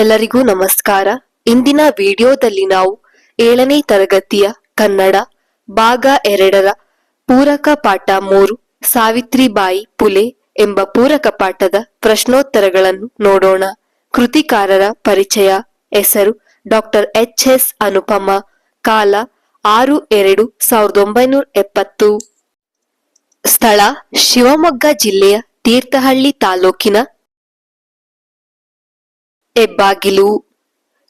ಎಲ್ಲರಿಗೂ ನಮಸ್ಕಾರ. ಇಂದಿನ ವಿಡಿಯೋದಲ್ಲಿ ನಾವು ಏಳನೇ ತರಗತಿಯ ಕನ್ನಡ ಭಾಗ ಎರಡರ ಪೂರಕ ಪಾಠ ಮೂರು, ಸಾವಿತ್ರಿಬಾಯಿ ಪುಲೆ ಎಂಬ ಪೂರಕ ಪಾಠದ ಪ್ರಶ್ನೋತ್ತರಗಳನ್ನು ನೋಡೋಣ. ಕೃತಿಕಾರರ ಪರಿಚಯ, ಹೆಸರು ಡಾಕ್ಟರ್ ಎಚ್ ಎಸ್ ಅನುಪಮ, ಕಾಲ ಆರು ಎರಡು ಸಾವಿರದ ಒಂಬೈನೂರ ಎಪ್ಪತ್ತು. ಸ್ಥಳ ಶಿವಮೊಗ್ಗ ಜಿಲ್ಲೆಯ ತೀರ್ಥಹಳ್ಳಿ ತಾಲೂಕಿನ ಹೆಬ್ಬಾಗಿಲು,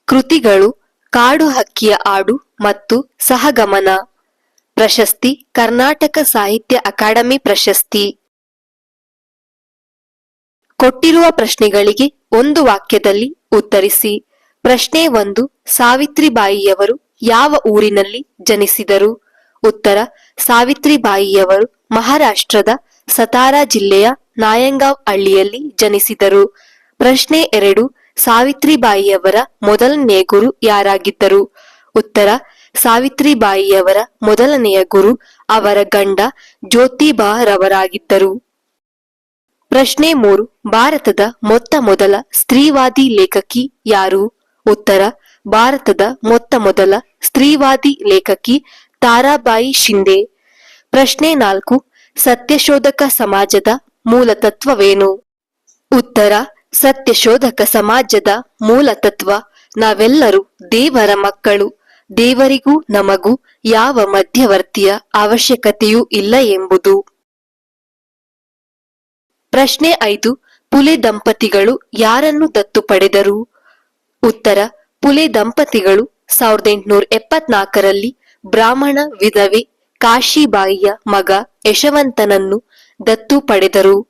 ಕೃತಿಗಳು, ಕಾಡು ಹಕ್ಕಿಯ ಆಡು ಮತ್ತು ಸಹಗಮನ. ಪ್ರಶಸ್ತಿ ಕರ್ನಾಟಕ ಸಾಹಿತ್ಯ ಅಕಾಡೆಮಿ ಪ್ರಶಸ್ತಿ. ಕೊಟ್ಟಿರುವ ಪ್ರಶ್ನೆಗಳಿಗೆ ಒಂದು ವಾಕ್ಯದಲ್ಲಿ ಉತ್ತರಿಸಿ. ಪ್ರಶ್ನೆ ಒಂದು, ಸಾವಿತ್ರಿಬಾಯಿಯವರು ಯಾವ ಊರಿನಲ್ಲಿ ಜನಿಸಿದರು? ಉತ್ತರ, ಸಾವಿತ್ರಿಬಾಯಿಯವರು ಮಹಾರಾಷ್ಟ್ರದ ಸತಾರಾ ಜಿಲ್ಲೆಯ ನಾಯಂಗಾವ್ ಹಳ್ಳಿಯಲ್ಲಿ ಜನಿಸಿದರು. ಪ್ರಶ್ನೆ ಎರಡು ಸಾವಿತ್ರಿಬಾಯಿಯವರ ಮೊದಲನೆಯ ಗುರು ಯಾರಾಗಿದ್ದರು? ಉತ್ತರ, ಸಾವಿತ್ರಿಬಾಯಿಯವರ ಮೊದಲನೆಯ ಗುರು ಅವರ ಗಂಡ ಜ್ಯೋತಿಬಾರವರಾಗಿದ್ದರು. ಪ್ರಶ್ನೆ ಮೂರು, ಭಾರತದ ಮೊತ್ತ ಮೊದಲ ಸ್ತ್ರೀವಾದಿ ಲೇಖಕಿ ಯಾರು? ಉತ್ತರ, ಭಾರತದ ಮೊತ್ತ ಮೊದಲ ಸ್ತ್ರೀವಾದಿ ಲೇಖಕಿ ತಾರಾಬಾಯಿ ಶಿಂದೆ ಪ್ರಶ್ನೆ ನಾಲ್ಕು, ಸತ್ಯಶೋಧಕ ಸಮಾಜದ ಮೂಲತತ್ವವೇನು? ಉತ್ತರ ಸತ್ಯಶೋಧಕ ಸಮಾಜದ ಮೂಲ ತತ್ವ ನಾವೆಲ್ಲರೂ ದೇವರ ಮಕ್ಕಳು. ದೇವರಿಗೂ ನಮಗೂ ಯಾವ ಮಧ್ಯವರ್ತಿಯ ಅವಶ್ಯಕತೆಯೂ ಇಲ್ಲ ಎಂಬುದು. ಪ್ರಶ್ನೆ ಐದು, ಪುಲೆ ದಂಪತಿಗಳು ಯಾರನ್ನು ದತ್ತು ಪಡೆದರು? ಉತ್ತರ, ಪುಲೆ ದಂಪತಿಗಳು ಸಾವಿರದ ಎಂಟುನೂರ ಎಪ್ಪತ್ನಾಲ್ಕರಲ್ಲಿ ಬ್ರಾಹ್ಮಣ ವಿಧವೆ ಕಾಶಿಬಾಯಿಯ ಮಗ ಯಶವಂತನನ್ನು ದತ್ತು ಪಡೆದರು.